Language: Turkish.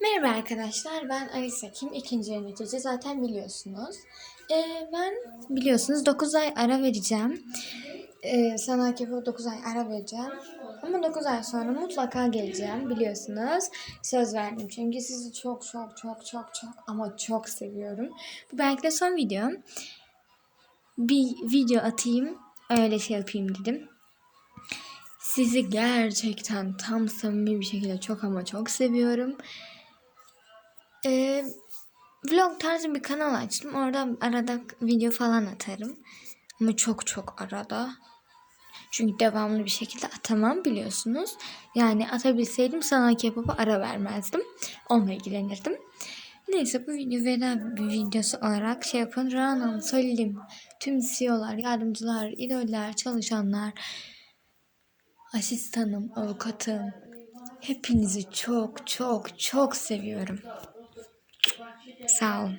Merhaba arkadaşlar, ben Alice Akim, ikinci yönetici. Zaten biliyorsunuz. Ee, ben biliyorsunuz 9 ay ara vereceğim. Ee, sanat yapıp 9 ay ara vereceğim. Ama 9 ay sonra mutlaka geleceğim biliyorsunuz. Söz verdim çünkü sizi çok çok çok çok çok ama çok seviyorum. Bu belki de son videom. Bir video atayım, öyle şey yapayım dedim. Sizi gerçekten tam samimi bir şekilde çok ama çok seviyorum. Ee, vlog tarzı bir kanal açtım. Orada arada video falan atarım. Ama çok çok arada. Çünkü devamlı bir şekilde atamam biliyorsunuz. Yani atabilseydim sanat yapıp ara vermezdim. Onunla ilgilenirdim. Neyse bu video veda bir videosu olarak şey yapın. Rana, Salim, tüm CEO'lar, yardımcılar, idoller, çalışanlar, asistanım, avukatım. Hepinizi çok çok çok seviyorum. Sağ olun.